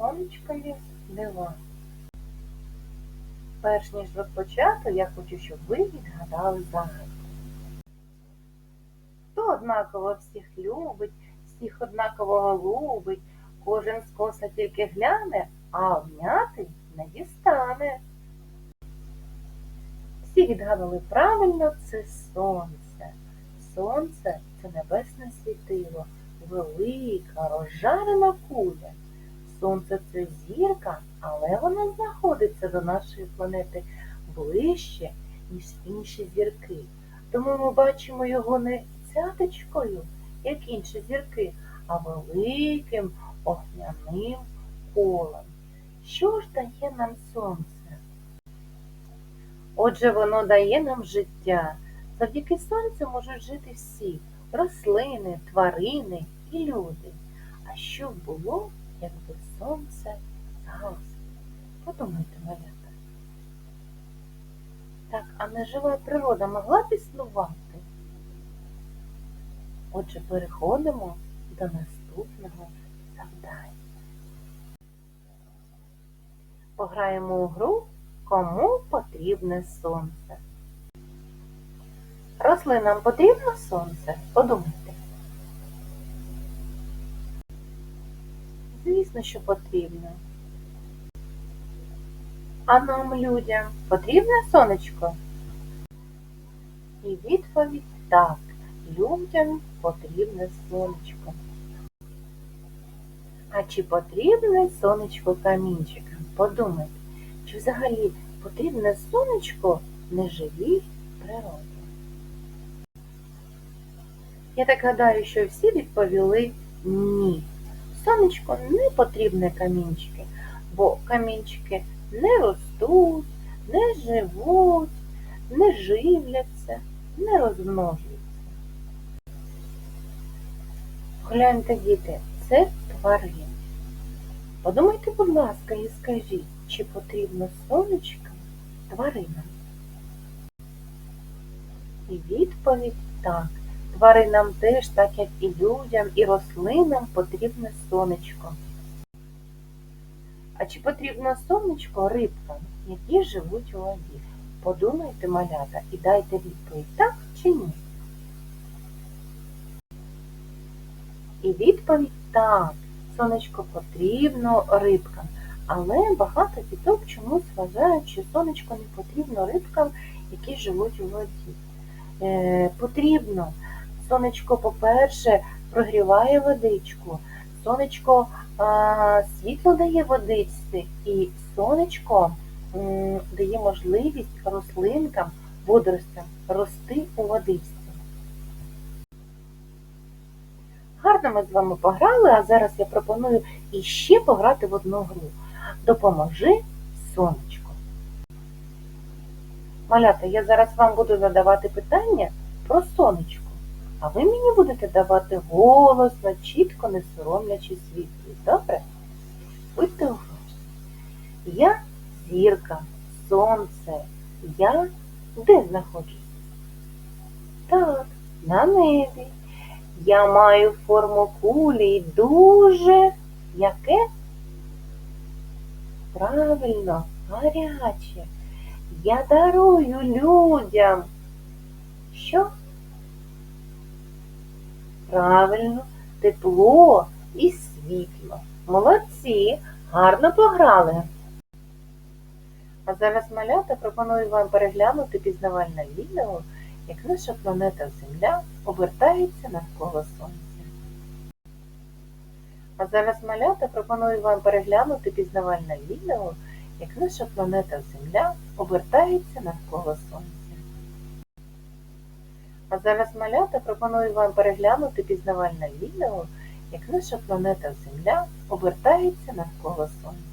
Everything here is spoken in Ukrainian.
сонечкові дива. Перш ніж розпочати, я хочу, щоб ви відгадали загадку. Хто однаково всіх любить, всіх однаково голубить, кожен скоса тільки гляне, а обняти не дістане. Всі відгадали правильно, це сонце. Сонце це небесне світило, велика, розжарена куля. Сонце це зірка, але вона знаходиться до нашої планети ближче, ніж інші зірки. Тому ми бачимо його не цяточкою, як інші зірки, а великим огняним колом. Що ж дає нам сонце? Отже, воно дає нам життя. Завдяки сонцю можуть жити всі рослини, тварини і люди. А що було, якби сонце гасло? Подумайте, малята. Так, а нежива природа могла б існувати? Отже, переходимо до наступного завдання. Пограємо у гру Кому потрібне сонце? Рослинам потрібно сонце? Подумайте. Звісно, що потрібно. А нам, людям, потрібне сонечко? І відповідь так. Людям потрібне сонечко. А чи потрібне сонечко камінчикам? Подумайте, чи взагалі потрібне сонечко неживій природі? Я так гадаю, що всі відповіли ні. Сонечко не потрібне камінчики, бо камінчики не ростуть, не живуть, не живляться, не розмножуються. Гляньте, діти, це тварини. Подумайте, будь ласка, і скажіть, чи потрібно сонечко тваринам? І відповідь так. Тваринам теж, так як і людям, і рослинам, потрібне сонечко. А чи потрібно сонечко рибкам, які живуть у воді? Подумайте, малята, і дайте відповідь, так чи ні? І відповідь так, сонечко потрібно рибкам. Але багато діток чомусь вважають, що сонечко не потрібно рибкам, які живуть у воді. Е, потрібно. Сонечко, по-перше, прогріває водичку, сонечко а, світло дає водичці, і сонечко м, дає можливість рослинкам, водоростям рости у водичці. Гарно ми з вами пограли, а зараз я пропоную іще пограти в одну гру. Допоможи сонечко. Малята, я зараз вам буду задавати питання про сонечко. А ви мені будете давати голосно, чітко, не соромлячись відповідь. Добре? Будьте уважні. Я зірка, сонце. Я де знаходжусь? Так, на небі. Я маю форму кулі і дуже яке? Правильно, гаряче. Я дарую людям. Що? Правильно, тепло і світло. Молодці, гарно пограли. А зараз малята пропоную вам переглянути пізнавальне відео, як наша планета Земля обертається навколо Сонця. А зараз малята пропоную вам переглянути пізнавальне відео, як наша планета Земля обертається навколо Сонця. А зараз малята пропоную вам переглянути пізнавальне відео, як наша планета Земля обертається навколо Сонця.